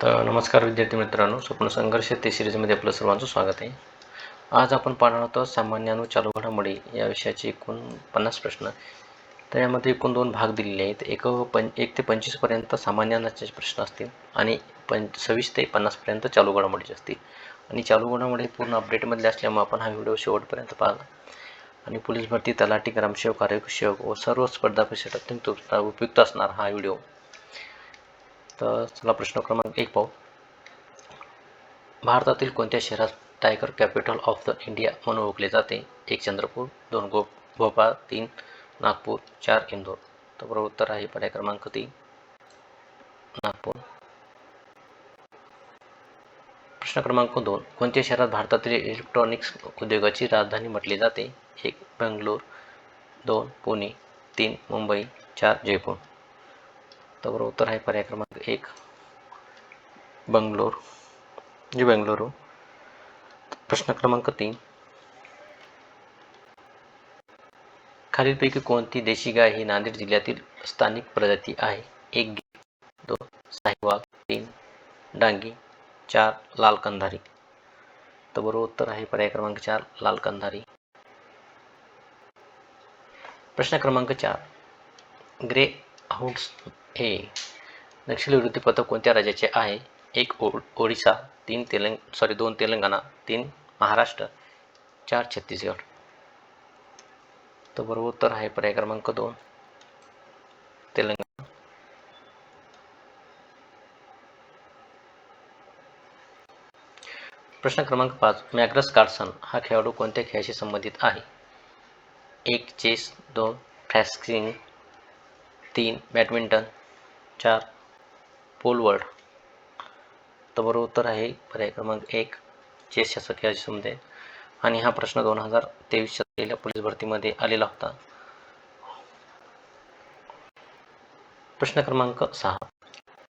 तर नमस्कार विद्यार्थी मित्रांनो स्वप्न संघर्ष ते सिरीजमध्ये आपलं सर्वांचं स्वागत आहे. आज आपण पाहणार आहोत सामान्य चालू घडामोडी या विषयाचे एकूण पन्नास प्रश्न. तर यामध्ये एकूण दोन भाग दिलेले आहेत. एक पं एक ते पंचवीसपर्यंत सामान्याचे प्रश्न असतील आणि पंच सव्वीस ते पन्नासपर्यंत चालू घडामोडीचे असतील. आणि चालू घडामोडी पूर्ण अपडेटमधले असल्यामुळे आपण हा व्हिडिओ शेवटपर्यंत पाहला आणि पोलीस भरती तलाठी ग्रामसेवक आरोग्यसेवक व सर्व स्पर्धा परीक्षेत अत्यंत उपयुक्त असणार हा व्हिडिओ. तर चला प्रश्न क्रमांक एक पाहू. भारतातील कोणत्या शहरात tiger capital of the India म्हणून ओळखले जाते? एक चंद्रपूर दोन गो भोपाळ तीन नागपूर चार इंदोर. तर बरोबर उत्तर आहे पर्याय क्रमांक तीन नागपूर. प्रश्न क्रमांक दोन कोणत्या शहरात भारतातील इलेक्ट्रॉनिक्स उद्योगाची राजधानी म्हटली जाते? एक बेंगलोर दोन पुणे तीन मुंबई चार जयपूर. तर बरोबर उत्तर आहे पर्याय क्रमांक एक. बंगलोर. जी बेंगलुरू. प्रश्न क्रमांक तीन. खालीलपैकी कोणती देशी गाय ही नांदेड जिल्ह्यातील स्थानिक प्रजाती आहे? एक दोन साहिवाग तीन डांगी चार लाल कंधारी. तर बरोबर उत्तर आहे पर्याय क्रमांक चार लाल कंधारी. प्रश्न क्रमांक चार. ग्रे हाऊंड्स हे नक्षलविरोधी पथक कोणत्या राज्याचे आहे? एक ओडिशा ओडिसा तीन तेलंग सॉरी दोन तेलंगणा तीन महाराष्ट्र चार छत्तीसगड. तर बरोबर उत्तर आहे पर्याय क्रमांक दोन. तेलंगणा. प्रश्न क्रमांक पाच मॅग्रस कार्सन हा खेळाडू कोणत्या खेळाशी संबंधित आहे? एक चेस दोन फॅस्किंग तीन बॅडमिंटन चार. पोलवर्ड तर बरोबर उत्तर आहे पर्याय क्रमांक एक चेस या खेळाशी आहे आणि हा प्रश्न दोन हजार तेवीसच्या झालेल्या पोलीस भरतीमध्ये आलेला होता. प्रश्न क्रमांक सहा.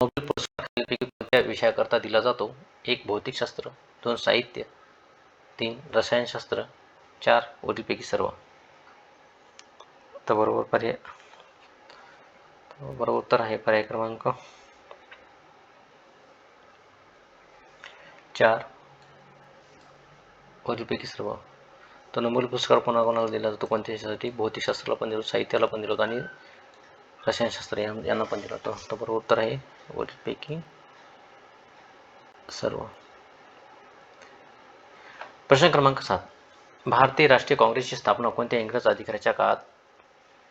नोबेल पुरस्कार खालीलपैकी कोणत्या विषयाकरता दिला जातो? एक भौतिकशास्त्र दोन साहित्य तीन रसायनशास्त्र चार वरीलपैकी सर्व. तर बरोबर पर्याय हो, बरोबर. उत्तर आहे पर्याय क्रमांक चार. वरीलपैकी सर्व. तर नोबेल पुरस्कार कोणाकोणाला दिला जातो? कोणत्या याच्यासाठी भौतिकशास्त्राला पण दिलो साहित्याला पण दिलो आणि रसायनशास्त्र यांना पण दिला होता तर बरोबर उत्तर आहे. वरीलपैकी सर्व. प्रश्न क्रमांक सात. भारतीय राष्ट्रीय काँग्रेसची स्थापना कोणत्या इंग्रज अधिकाऱ्याच्या काळात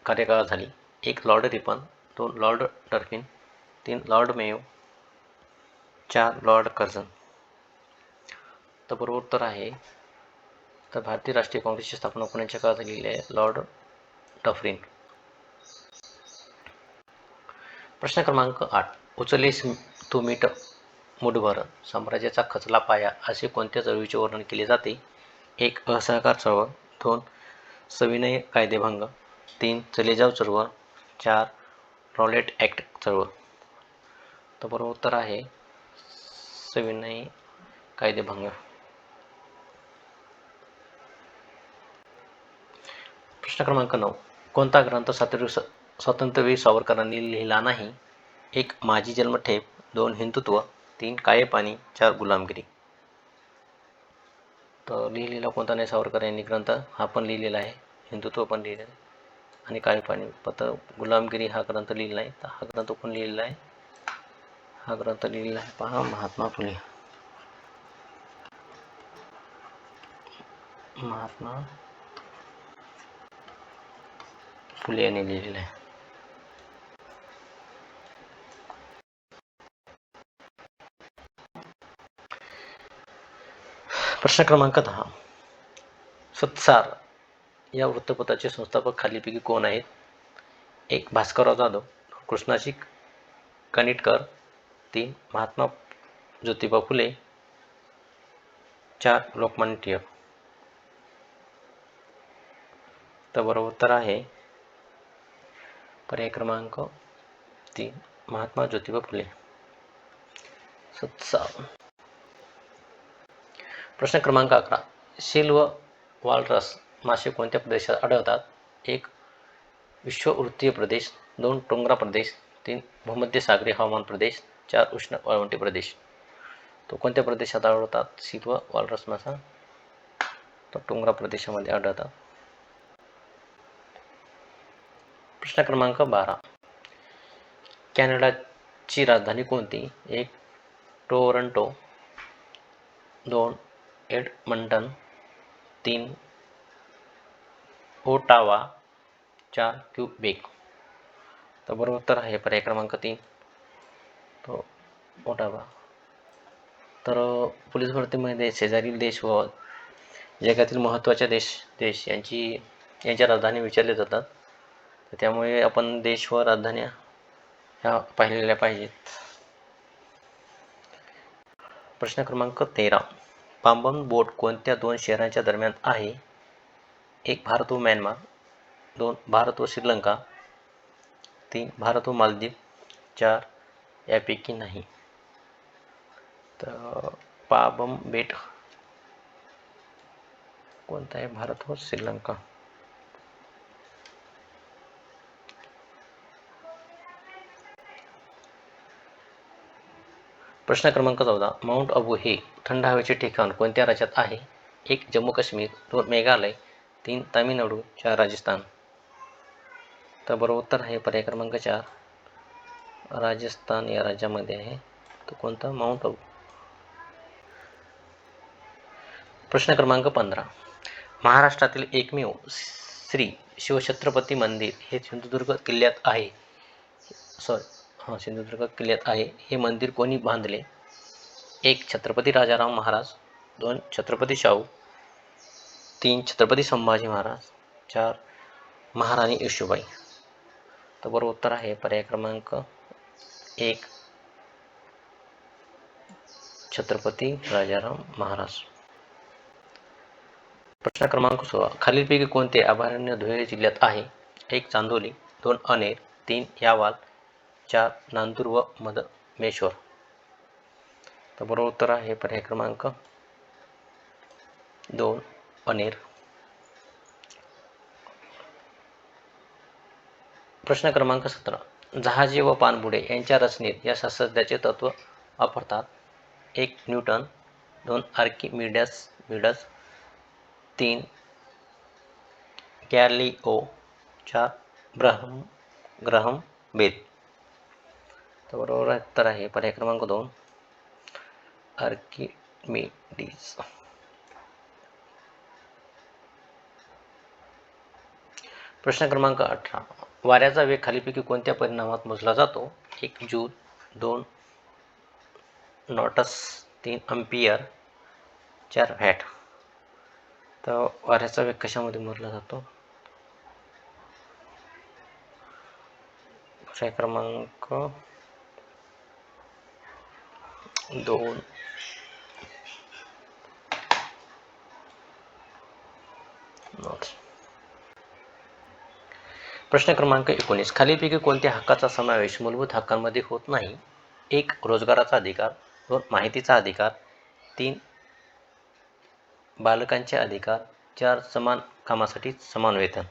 कार्यकाळात झाली? एक लॉर्ड रिपन दोन लॉर्ड टर्किन तीन लॉर्ड मेयो चार लॉर्ड कर्झन तर बरोबर उत्तर आहे तर भारतीय राष्ट्रीय काँग्रेसची स्थापना कोणाच्या काळात झालेली आहे लॉर्ड डफरिन प्रश्न क्रमांक आठ उचलेस तू मीठ मुठभर साम्राज्याचा खचला पाया असे कोणत्या चळवळीचे वर्णन केले जाते? एक असहकार चळवळ. दोन सविनय कायदेभंग. तीन चले जाव चळवळ. चार रॉलेट ॲक्ट चळवळ. तर बरोबर उत्तर आहे सविनय कायदेभंग. प्रश्न क्रमांक नऊ. कोणता ग्रंथ स्वातंत्र्य स्वातंत्र्यवीर सावरकरांनी लिहिला नाही? एक माझी जन्मठेप. दोन हिंदुत्व. तीन काळे पाणी चार गुलामगिरी. तर लिहिलेला कोणता नाही सावरकर यांनी ग्रंथ? हा पण लिहिलेला आहे. हिंदुत्व पण लिहिलेलं आहे. आणि काळे पाणी पत्र गुलामगिरी हा ग्रंथ लिहिलेला आहे. तर हा ग्रंथ पण लिहिलेला आहे? हा ग्रंथ लिहिलेला आहे. पहा महात्मा फुले. महात्मा फुले यांनी लिहिलेला आहे. प्रश्न क्रमांक दहा. सत्सार. या वृत्तपत्राचे संस्थापक खालीलपैकी कोण आहेत? एक भास्करराव जाधव कृष्णाजी कनिटकर तीन महात्मा ज्योतिबा फुले चार लोकमान्य टिळक. तर बरोबर उत्तर आहे. पर्याय क्रमांक तीन महात्मा ज्योतिबा फुले. सत्साव प्रश्न क्रमांक अकरा शिल्व व वालरस मासे कोणत्या प्रदेशात आढळतात? एक विश्ववृत्तीय प्रदेश. दोन डोंगरा प्रदेश. तीन भूमध्यसागरी हवामान प्रदेश. चार उष्ण वाळवंटी प्रदेश. तो कोणत्या प्रदेशात आढळतात? शीत व वालरस मासा. तो डोंगरा प्रदेशामध्ये आढळतात. प्रश्न क्रमांक बारा. कॅनडाची राजधानी कोणती? एक टोरंटो. दोन एडमंटन. तीन ओटावा चार क्यूबेक. तर बरोबर उत्तर आहे पर्याय क्रमांक तीन. तो ओटावा. तर पोलीस भरतीमध्ये शेजारील देश व जगातील महत्त्वाच्या देश देश यांची यांच्या राजधानी विचारल्या जातात. तर त्यामुळे आपण देश व राजधान्या ह्या पाहिलेल्या पाहिजेत. प्रश्न क्रमांक तेरा. पांबन बोट कोणत्या दोन शहरांच्या दरम्यान आहे? एक भारत व म्यानमार दोन भारत व श्रीलंका तीन भारत व मालदीव चार यापैकी नाही. तर पाबम बेट कोणता आहे? भारत व श्रीलंका. प्रश्न क्रमांक चौदा. माउंट अबू हे थंड हवेचे ठिकाण कोणत्या राज्यात आहे? एक जम्मू काश्मीर दोन मेघालय तीन तामिळनाडू चार राजस्थान. तर बरोबर उत्तर आहे पर्याय क्रमांक चार. राजस्थान या राज्यामध्ये आहे. तो कोणता? माउंट आऊ प्रश्न क्रमांक पंधरा. महाराष्ट्रातील एकमेव श्री शिवछत्रपती मंदिर हे सिंधुदुर्ग किल्ल्यात आहे. सॉरी हां सिंधुदुर्ग किल्ल्यात आहे. हे मंदिर कोणी बांधले? एक छत्रपती राजाराम महाराज दोन छत्रपती शाहू तीन छत्रपती संभाजी महाराज चार महाराणी येशूबाई. तर बरोबर उत्तर आहे पर्याय क्रमांक एक. छत्रपती राजाराम महाराज. प्रश्न क्रमांक सोळा. खालीलपैकी कोणते अभयारण्य धुळे जिल्ह्यात आहे? एक चांदोली दोन अनेर तीन यावाल चार नांदूर व मदमेश्वर तर बरोबर उत्तर आहे पर्याय क्रमांक दोन. पनीर. प्रश्न क्रमांक सतरा. जहाजे व पाणबुडे यांच्या रचनेत या शास्त्रज्ञाचे तत्व वापरतात. एक न्यूटन दोन आर्किमिडस मिडस तीन गॅलिओ चार ब्रहम ग्रहम बेद तर बरोबर उत्तर आहे. पर्याय क्रमांक दोन. आर्किमिडीज. प्रश्न क्रमांक अठरा. वाऱ्याचा वेग खालीपैकी कोणत्या परिणामात मोजला जातो? एक जूल दोन नॉटस तीन अम्पियर चार व्हॅट तर वाऱ्याचा वेग कशामध्ये मोजला जातो? प्रश्न क्रमांक दोन. नॉट्स. प्रश्न क्रमांक एकोणीस. खालीपैकी कोणत्या हक्काचा समावेश मूलभूत हक्कांमध्ये होत नाही? एक रोजगाराचा अधिकार. दोन माहितीचा अधिकार. तीन बालकांचे अधिकार. चार समान कामासाठी समान वेतन.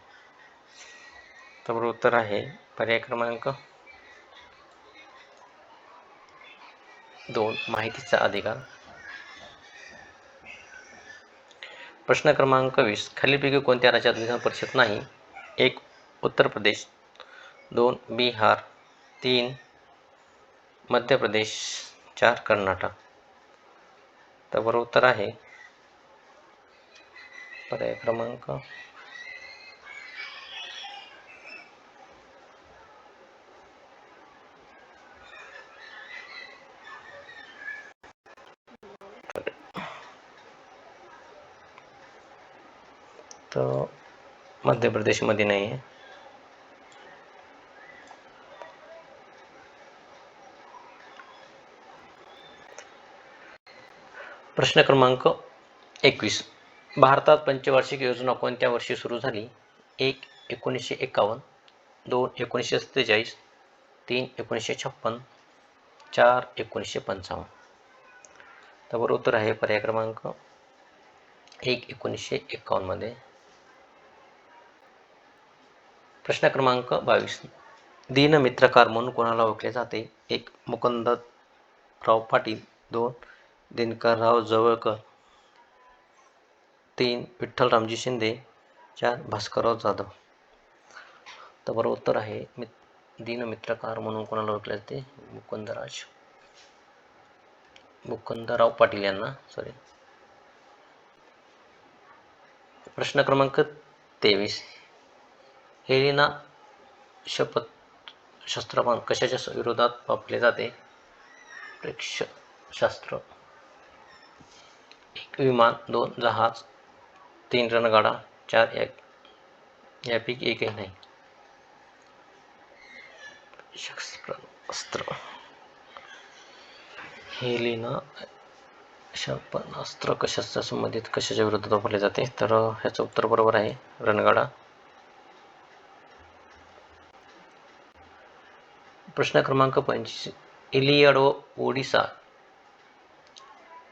तर उत्तर आहे पर्याय क्रमांक दोन माहितीचा अधिकार. प्रश्न क्रमांक वीस. खालीलपैकी कोणत्या राज्यात विधान परिषद नाही? एक उत्तर प्रदेश, दोन बिहार, तीन मध्य प्रदेश, चार कर्नाटक. तर बरोबर उत्तर आहे. पर्याय क्रमांक. तर मध्य प्रदेशमध्ये नाही आहे. प्रश्न क्रमांक एकवीस. भारतात पंचवार्षिक योजना कोणत्या वर्षी सुरू झाली? एक एकोणीसशे एकावन्न. दोन एकोणीसशे सत्तेचाळीस. तीन एकोणीसशे छप्पन. चार एकोणीसशे पंचावन्न. तर बरोबर उत्तर आहे पर्याय क्रमांक एक एकोणीसशे एकावन्नमध्ये प्रश्न क्रमांक बावीस. दीनमित्रकार म्हणून कोणाला ओळखले जाते? एक मुकुंदराव पाटील. दोन दिनकरराव जवळकर तीन विठ्ठल रामजी शिंदे चार भास्करराव जाधव. तर बरोबर उत्तर आहे मित दीनमित्रकार म्हणून कोणाला ओळखले जाते? मुकुंदराज. मुकुंदराव पाटील यांना सॉरी प्रश्न क्रमांक तेवीस. हेलिना शपथ शस्त्रपान कशाच्या विरोधात वापरले जाते? प्रेक्षशास्त्र शास्त्र. विमान दोन जहाज तीन रणगाडा चार एक. यापैकी एकही नाही. शस्त्रास्त्र. हेलिना क्षेपणास्त्र कशाच्या संबंधित कशाच्या विरोधात वापरले जाते? तर ह्याचं उत्तर बरोबर आहे रणगाडा. प्रश्न क्रमांक पंचवीस. इलियाडो ओडिसा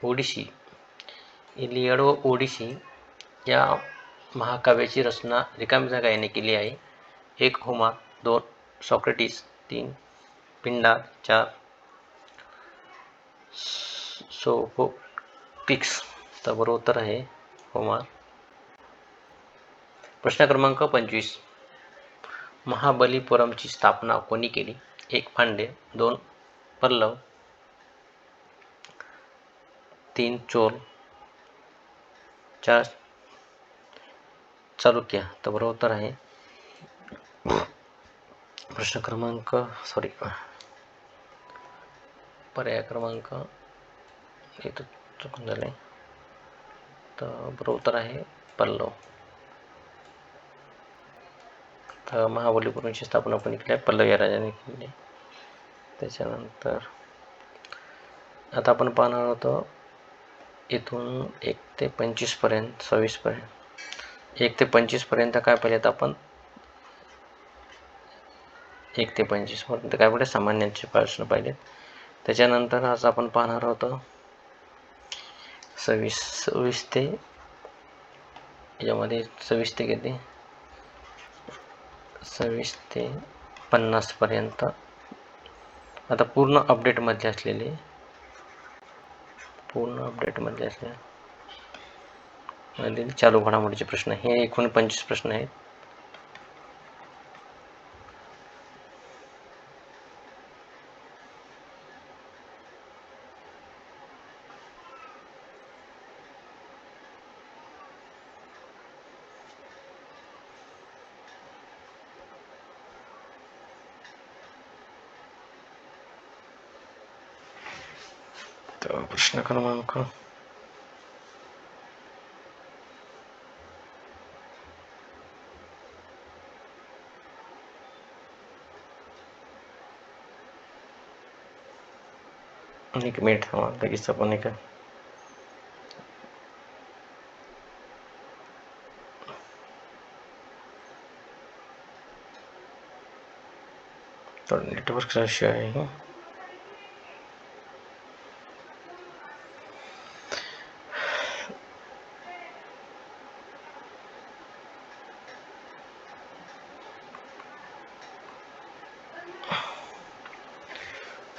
ओडिशी इलियाडो ओडिसी या महाकाव्याची रचना रिकामी जागा याने केली आहे. एक होमार दोन सॉक्रेटिस तीन पिंडा चार सोफोक्लिस तर बरोबर उत्तर आहे होमार प्रश्न क्रमांक पंचवीस. महाबलीपुरमची स्थापना कोणी केली? एक पांडे दोन पल्लव तीन चोल चार. चालुक्य तर बरोबर उत्तर आहे. प्रश्न क्रमांक सॉरी पर्याय क्रमांक इथं चुकून झाले तर बरोबर उत्तर आहे पल्लव. तर महाबलीपूर्वीची स्थापना पण केली आहे. पल्लव या राजाने केली त्याच्यानंतर आता आपण पाहणार होतो इथून एक ते पंचवीसपर्यंत सव्वीसपर्यंत. एक ते पंचवीसपर्यंत काय पाहिलेत आपण? एक ते पंचवीसपर्यंत. काय पाहिजे सामान्यांचे प्रश्न पाहिलेत. त्याच्यानंतर आज आपण पाहणार होतो सव्वीस सव्वीस ते यामध्ये सव्वीस ते किती? सव्वीस ते पन्नासपर्यंत. आता पूर्ण अपडेटमध्ये असलेले पूर्ण अपडेटमध्ये असलेले चालू घडामोडीचे प्रश्न हे एकूण पंचवीस प्रश्न आहेत तर प्रश्न क्रमांक एक मिनिट थांबा लगेच आपण एक तर नेटवर्क इश्यू आहे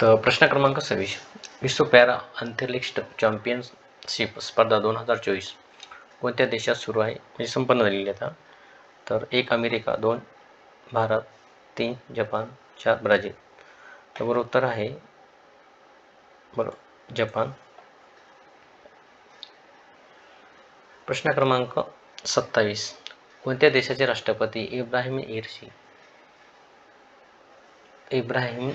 तर प्रश्न क्रमांक सव्वीस. विश्व पॅरा अंतरिक्ष चॅम्पियनशिप स्पर्धा दोन हजार चोवीस कोणत्या देशात सुरू आहे? म्हणजे संपन्न झालेली आता. तर एक अमेरिका दोन भारत तीन जपान चार ब्राझील. तर बरोबर उत्तर आहे. बरोबर. जपान. प्रश्न क्रमांक सत्तावीस. कोणत्या देशाचे राष्ट्रपती इब्राहिम इरशी? इब्राहिम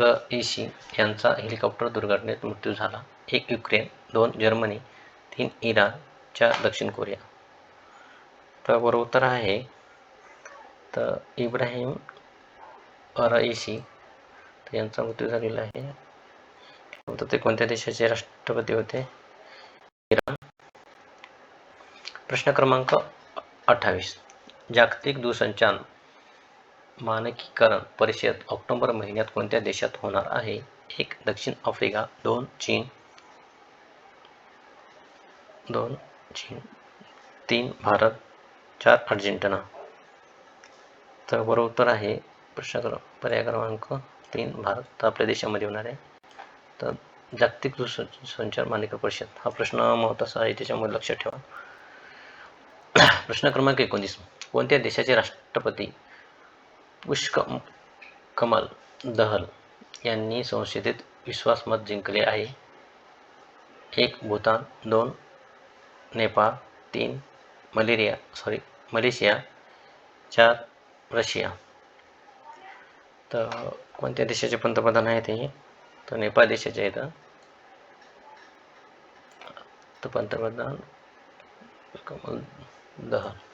रईसी यांचा हेलिकॉप्टर दुर्घटनेत मृत्यू झाला. एक युक्रेन दोन जर्मनी तीन इराण चार दक्षिण कोरिया. तर बरोबर उत्तर आहे तर इब्राहिम रईसी यांचा मृत्यू झालेला आहे. तर ते कोणत्या देशाचे राष्ट्रपती होते? इराण. प्रश्न क्रमांक अठ्ठावीस. जागतिक दूरसंचार मानकीकरण परिषद ऑक्टोबर महिन्यात कोणत्या देशात होणार आहे? एक दक्षिण आफ्रिका. दोन चीन. दोन चीन. तीन भारत. चार अर्जेंटिना. तर बरोबर उत्तर आहे प्रश्न पर्याय क्रमांक तीन भारत. तर आपल्या देशामध्ये होणार आहे. तर जागतिक दूरसंचार मानकी परिषद हा प्रश्न महत्त्वाचा आहे त्याच्यामुळे लक्षात ठेवा. प्रश्न क्रमांक एकोणीस कोणत्या देशाचे राष्ट्रपती पुष्कम कमल दहल यांनी संसदेत विश्वासमत जिंकले आहे. एक भूतान दोन नेपाळ तीन मलेरिया सॉरी मलेशिया चार रशिया. तर कोणत्या देशाचे पंतप्रधान आहेत हे? तर नेपाळ देशाचे आहेत तर पंतप्रधान कमल दहल.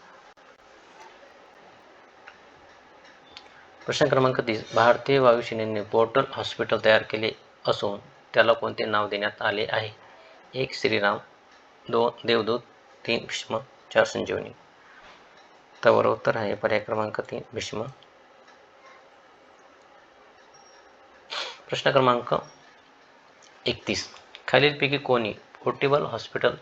प्रश्न क्रमांक तीस. भारतीय वायुसेनेने पोर्टल हॉस्पिटल तयार केले असून त्याला कोणते नाव देण्यात आले आहे? एक श्रीराम दोन देवदूत तीन भीष्म चार संजीवनी. तर उत्तर आहे. पर्याय क्रमांक तीन भीष्म. प्रश्न क्रमांक एकतीस. खालीलपैकी कोणी पोर्टेबल हॉस्पिटल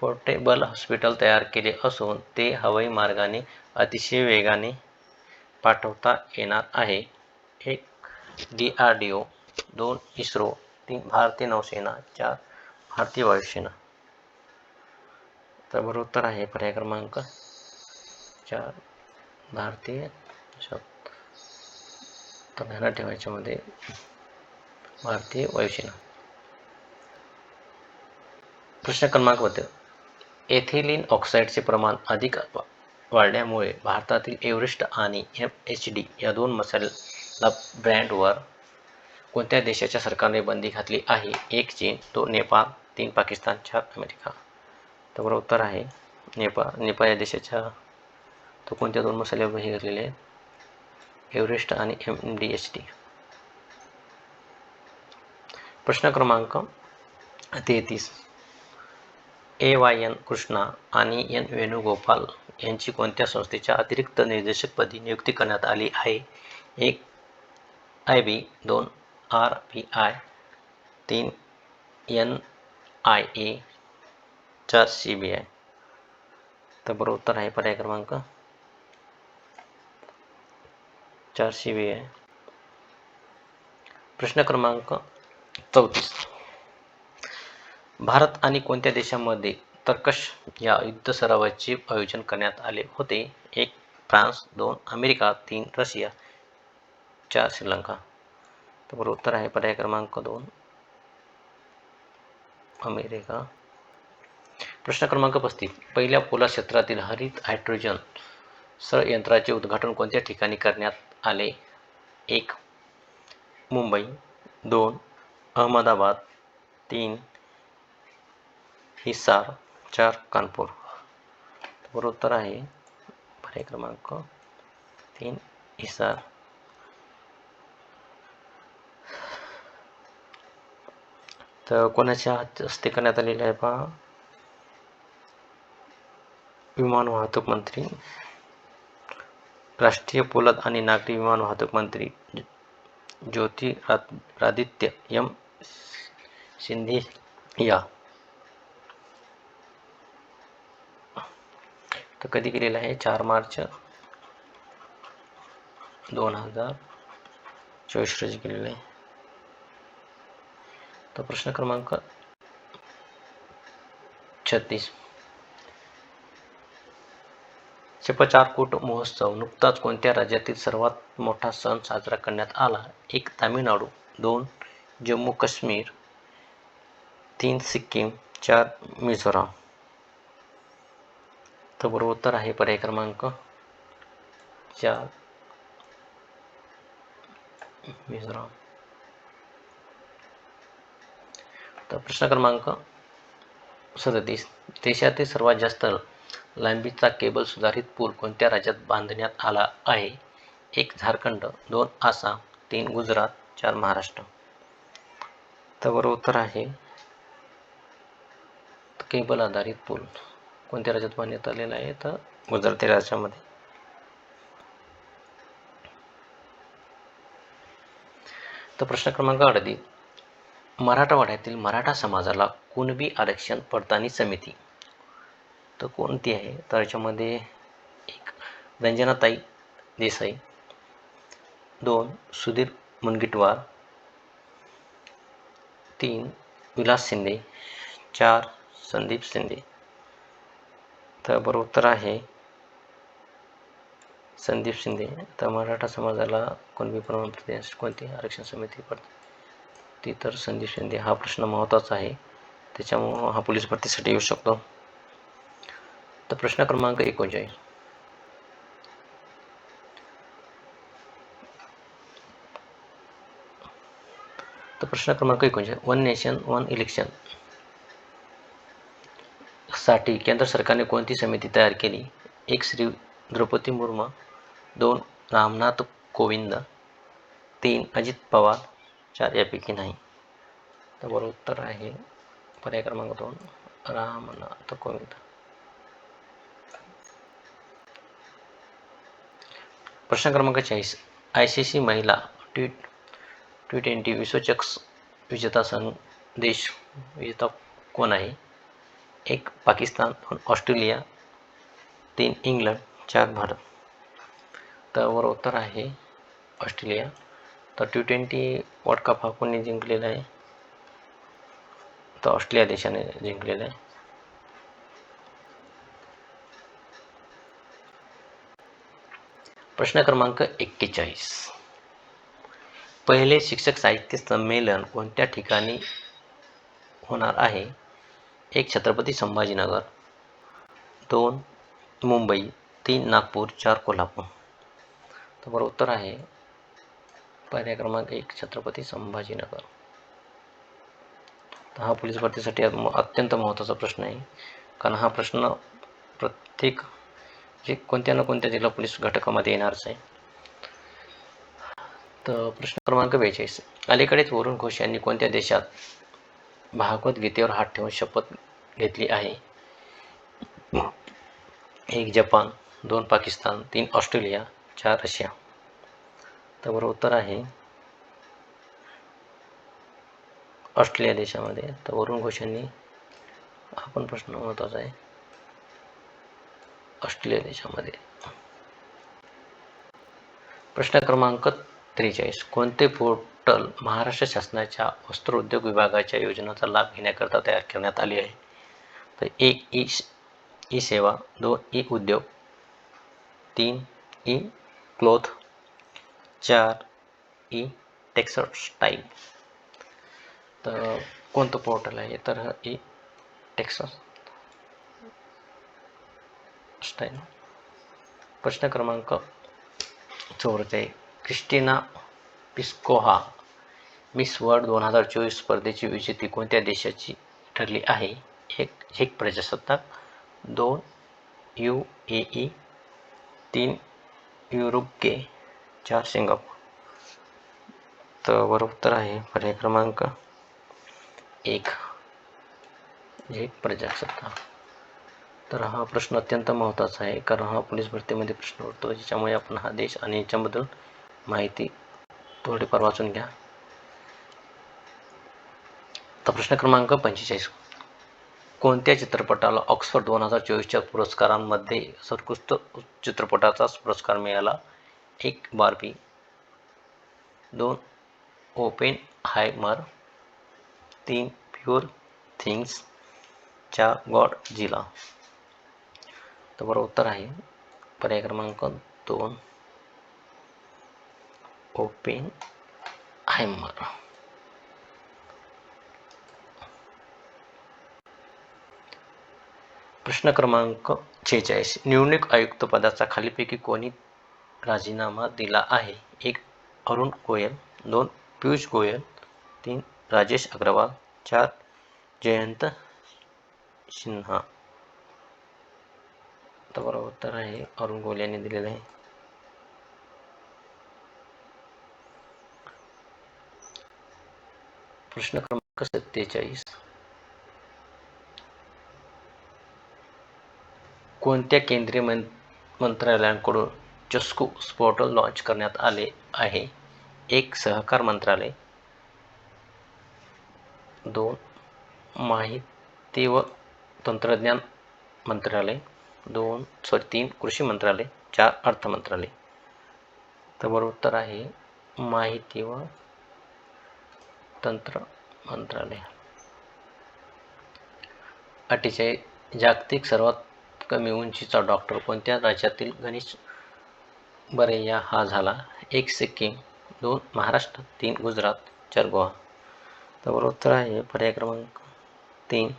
पोर्टेबल हॉस्पिटल तयार केले असून ते हवाई मार्गाने अतिशय वेगाने पाठवता येणार आहे. एक डी आर डी ओ दोन इस्रो तीन भारतीय नौसेना चार भारतीय वायुसेना. तर बरोबर उत्तर आहे पर्याय क्रमांक चार भारतीय शब्द. तर ध्यानात ठेवायच्यामध्ये भारतीय वायुसेना. प्रश्न क्रमांक होते. एथिलीन ऑक्साईडचे प्रमाण अधिक वाढल्यामुळे भारतातील एव्हरेस्ट आणि एम एच डी या दोन मसाला ब्रँडवर कोणत्या देशाच्या सरकारने बंदी घातली आहे? एक चीन दोन नेपाळ तीन पाकिस्तान चार अमेरिका. तर बरोबर उत्तर आहे नेपाळ. नेपाळ या देशाच्या तो कोणत्या दोन मसाल्यावर हे घातलेले आहेत? एव्हरेस्ट आणि एम डी एच डी. प्रश्न क्रमांक तेहतीस. ए वाय एन कृष्णा आणि एन वेणुगोपाल यांची कोणत्या संस्थेच्या अतिरिक्त निर्देशकपदी नियुक्ती करण्यात आली आहे? एक आय बी दोन आर पी आय तीन एन आय ए चार सी बी आय. तर बरोबर उत्तर आहे पर्याय क्रमांक चार सी बी आय. प्रश्न क्रमांक चौतीस. भारत आणि कोणत्या देशामध्ये तर्कश या युद्ध सरावाचे आयोजन करण्यात आले होते. एक फ्रान्स दोन अमेरिका तीन रशिया चार श्रीलंका. तर बरोबर उत्तर आहे पर्याय क्रमांक दोन. अमेरिका. प्रश्न क्रमांक पस्तीस. पहिल्या पोला क्षेत्रातील हरित हायड्रोजन सर यंत्राचे उद्घाटन कोणत्या ठिकाणी करण्यात आले? एक मुंबई. दोन अहमदाबाद. तीन हिसार. चार कानपूर. बरोबर उत्तर आहे पर्याय क्रमांक तीन हिसार. तर कोणाच्या हस्ते करण्यात आलेले आहे पहा? विमान वाहतूक मंत्री राष्ट्रीय पोलाद आणि नागरी विमान वाहतूक मंत्री ज्योतिरादित्य एम शिंदे या. तर कधी केलेलं आहे? चार मार्च दोन हजार चोवीस रोजी केलेलं आहे. तर प्रश्न क्रमांक छत्तीस. चपचारकूट महोत्सव नुकताच कोणत्या राज्यातील सर्वात मोठा सण साजरा करण्यात आला? एक तामिळनाडू. दोन जम्मू काश्मीर तीन सिक्कीम. चार मिझोराम. तर बरोबर उत्तर आहे पर्याय क्रमांक चार. मिझोराम तर प्रश्न क्रमांक सदतीस. देशातील सर्वात जास्त लांबीचा केबल सुधारित पूल कोणत्या राज्यात बांधण्यात आला आहे? एक झारखंड. दोन आसाम. तीन गुजरात. चार महाराष्ट्र. तर बरोबर उत्तर आहे केबल आधारित पूल. कोणत्या राज्यात बांधण्यात आलेला आहे तर गुजराती राज्यामध्ये. तर प्रश्न क्रमांक अडदी मराठवाड्यातील मराठा समाजाला कुणबी आरक्षण पडताळणी समिती. तर कोणती आहे? तर याच्यामध्ये एक रंजनाताई देसाई दोन सुधीर मुनगिटवार तीन विलास शिंदे चार संदीप शिंदे. तर बरोबर उत्तर आहे. संदीप शिंदे तर मराठा समाजाला कोणती प्रमाणपत्र कोणती आरक्षण समिती पडते? ती तर संदीप शिंदे हा प्रश्न महत्त्वाचा आहे. त्याच्यामुळं हा पोलीस भरतीसाठी येऊ शकतो. तर प्रश्न क्रमांक एकोणचाळीस. तर प्रश्न क्रमांक एकोणचाळीस. वन नेशन वन इलेक्शन साठी केंद्र सरकारने कोणती समिती तयार केली? एक श्री द्रौपदी मुर्मू दोन रामनाथ कोविंद तीन अजित पवार चार यापैकी नाही. तर बरोबर उत्तर आहे. पर्याय क्रमांक दोन रामनाथ कोविंद. प्रश्न क्रमांक चाळीस. आय सी सी महिला टी टी ट्वेंटी विश्वचक्स विजेता संघ देश विजेता कोण आहे? एक पाकिस्तान दोन ऑस्ट्रेलिया तीन इंग्लंड चार भारत. तर उत्तर आहे ऑस्ट्रेलिया. तर टी ट्वेंटी वर्ल्ड कप हा कोणी जिंकलेला आहे? तर ऑस्ट्रेलिया देशाने जिंकलेला आहे. प्रश्न क्रमांक एक्केचाळीस. पहिले शिक्षक साहित्य संमेलन कोणत्या ठिकाणी होणार आहे? एक छत्रपती संभाजीनगर. दोन मुंबई. तीन नागपूर. चार कोल्हापूर. तर बरं उत्तर आहे. पर्याय क्रमांक एक छत्रपती संभाजीनगर. तर हा पोलीस भरतीसाठी अत्यंत महत्त्वाचा प्रश्न आहे. कारण हा प्रश्न प्रत्येक जे कोणत्या ना कोणत्या जिल्हा पोलीस घटकामध्ये येणारच आहे. तर प्रश्न क्रमांक बेचाळीस. अलीकडेच वरुण घोष यांनी कोणत्या देशात भागवत गीतेवर हात ठेवून शपथ घेतली आहे. एक जपान दोन पाकिस्तान तीन ऑस्ट्रेलिया चार रशिया. तर बरोबर उत्तर आहे. ऑस्ट्रेलिया देशामध्ये. तर वरुण घोष यांनी हा पण प्रश्न महत्त्वाचा आहे. ऑस्ट्रेलिया देशामध्ये. प्रश्न क्रमांक त्रेचाळीस. कोणते पोर्ट पोर्टल महाराष्ट्र शासनाच्या वस्त्रोद्योग विभागाच्या योजनांचा लाभ घेण्याकरता तयार करण्यात आली आहे. तर एक ई ई सेवा दोन ई उद्योग तीन ई क्लोथ चार ई टेक्सटाईल. तर कोणतं पोर्टल आहे? तर ई टेक्स स्टाईल प्रश्न क्रमांक चौरते क्रिस्टिना पिस्कोहा. मिस वर्ल्ड दोन हजार चोवीस स्पर्धेची विजेती कोणत्या देशाची ठरली आहे? एक एक प्रजासत्ताक दोन यू ए ई तीन युरुगे चार सिंगापूर. तर बरोबर उत्तर आहे पर्याय क्रमांक एक. एक प्रजासत्ताक. तर हा प्रश्न अत्यंत महत्त्वाचा आहे कारण हा पोलीस भरतीमध्ये प्रश्न उठतो ज्याच्यामुळे आपण हा देश आणि याच्याबद्दल माहिती थोडीफार वाचून घ्या. आता प्रश्न क्रमांक पंचेचाळीस. कोणत्या चित्रपटाला ऑक्सफर्ड दोन हजार चोवीसच्या पुरस्कारांमध्ये सर्वोत्कृष्ट चित्रपटाचा पुरस्कार मिळाला? एक बार्बी. दोन ओपेन हायमर. तीन प्युअर थिंग्स. चार गॉड जिला तर बरोबर उत्तर आहे. पर्याय क्रमांक दोन ओपेन हायमर. प्रश्न क्रमांक छेचाळीस. निवडणूक आयुक्त पदाचा खालीपैकी कोणी राजीनामा दिला आहे? एक अरुण गोयल. दोन पियुष गोयल. तीन राजेश अग्रवाल. चार जयंत सिन्हा तर बरोबर उत्तर आहे. अरुण गोयल यांनी दिलेलं आहे. प्रश्न क्रमांक सत्तेचाळीस. कोणत्या केंद्रीय मं मंत्रालयांकडून चस्कू पोर्टल लॉन्च करण्यात आले आहे? एक सहकार मंत्रालय. दोन माहिती व तंत्रज्ञान मंत्रालय. दोन सॉरी तीन कृषी मंत्रालय. चार अर्थ मंत्रालय. तर बरोबर उत्तर आहे माहिती व तंत्र मंत्रालय. अठ्ठेचाळीस जागतिक सर्वात कमी उंचीचा डॉक्टर कोणत्या राज्यातील गणेश बरैया हा झाला? एक सिक्कीम दोन महाराष्ट्र तीन गुजरात चार गोवा. तर बरोबर उत्तर आहे पर्याय क्रमांक तीन.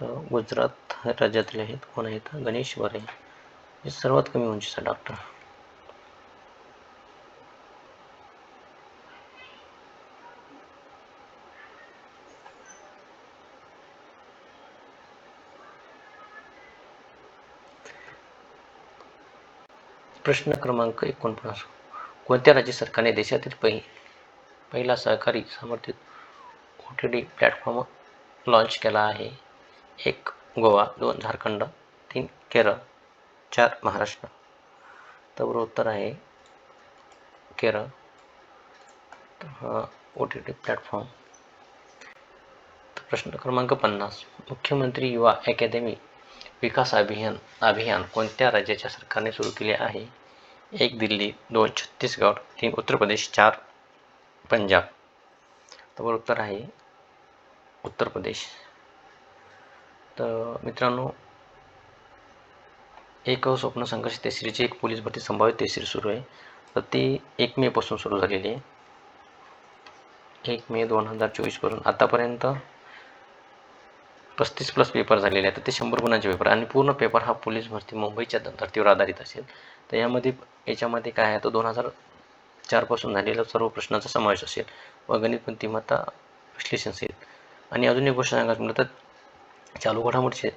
तर गुजरात राज्यातले आहेत. कोण आहेत? गणेश बरे हे सर्वात कमी उंचीचा डॉक्टर. प्रश्न क्रमांक एकोणपन्नास. कोणत्या राज्य सरकारने देशातील पहि पहिला सहकारी समर्थित O T D platform launch केला आहे? एक गोवा दोन झारखंड तीन केरळ चार महाराष्ट्र. तर उत्तर आहे केरळ. हा ओ टी टी प्लॅटफॉर्म प्रश्न क्रमांक पन्नास. मुख्यमंत्री युवा अकॅदमी विकास अभियान अभियान कोणत्या राज्याच्या सरकारने सुरू केले आहे? एक दिल्ली दोन छत्तीसगड तीन उत्तर प्रदेश चार पंजाब. तर उत्तर आहे उत्तर प्रदेश. तर मित्रांनो एक स्वप्न संघर्ष तेसरीची एक पोलीस भरती संभाव्य तेसरी सुरू आहे. तर ती एक मेपासून सुरू झालेली आहे. एक मे दोन हजार चोवीसपर्यंत आतापर्यंत पस्तीस प्लस पेपर झालेले आहेत. तर ते शंभर गुणांचे पेपर आणि पूर्ण पेपर हा पोलीस भरती मुंबईच्या धर्तीवर आधारित असेल. तर यामध्ये याच्यामध्ये काय आहे? तर दोन हजार चारपासून झालेल्या सर्व प्रश्नांचा समावेश असेल. व गणित बुद्धिमत्ता विश्लेषण असेल. आणि अजून एक गोष्ट सांगायचं म्हटलं तर चालू घडामोडीचे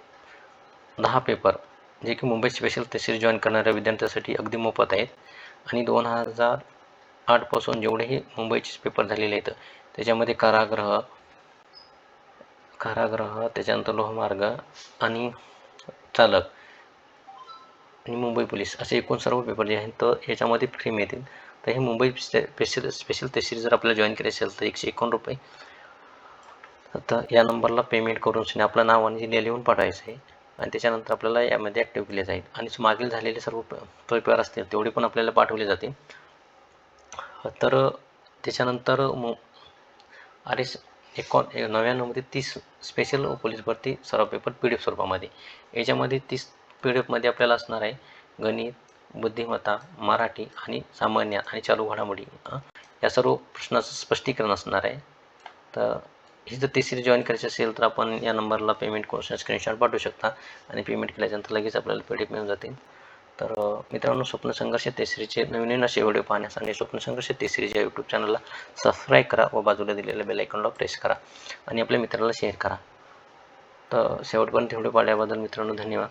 दहा पेपर जे की मुंबई स्पेशल तहसील जॉईन करणाऱ्या विद्यार्थ्यांसाठी अगदी मोफत आहेत. आणि दोन हजार आठपासून जेवढेही मुंबईचे पेपर झालेले आहेत त्याच्यामध्ये कारागृह कारागृह त्याच्यानंतर लोहमार्ग आणि चालक आणि मुंबई पोलीस असे एकूण सर्व पेपर जे आहेत तर याच्यामध्ये फ्री मिळतील. तर हे मुंबई स्पेशल स्पेशल तहसील जर आपल्याला जॉईन करायचे असेल तर एकशे एकोण रुपये. तर या नंबरला पेमेंट करून आपलं नाव आणि जिल्हा लिहून पाठवायचं आहे. आणि त्याच्यानंतर आपल्याला यामध्ये ॲक्टिव्ह केले जाईल. आणि मागील झालेले सर्व पेपर असतील तेवढे पण आपल्याला पाठवले जातील. तर त्याच्यानंतर मु आर एस एकोण नव्याण्णवमध्ये तीस स्पेशल पोलीस भरती सर्व पेपर पी डी एफ स्वरूपामध्ये. याच्यामध्ये तीस पी डी एफमध्ये आपल्याला असणार आहे गणित बुद्धिमत्ता मराठी आणि सामान्य आणि चालू घडामोडी या सर्व प्रश्नाचं स्पष्टीकरण असणार आहे. तर ही जर तिसरी जॉईन करायची असेल तर आपण या नंबरला पेमेंट करून स्क्रीनशॉट पाठवू शकता आणि पेमेंट केल्यानंतर लगेच आपल्याला पी डी एफ मिळून जातील. तर मित्रांनो स्वप्न संघर्ष नवीन नवीन असे व्हिडिओ पाहण्यासाठी स्वप्न संघर्ष तिसरीच्या यूट्यूब चॅनलला सबस्क्राईब करा व बाजूला दिलेल्या बेल आयकॉनला प्रेस करा आणि आपल्या मित्राला शेअर करा. तर शेवटपर्यंत व्हिडिओ पाहिल्याबद्दल मित्रांनो धन्यवाद.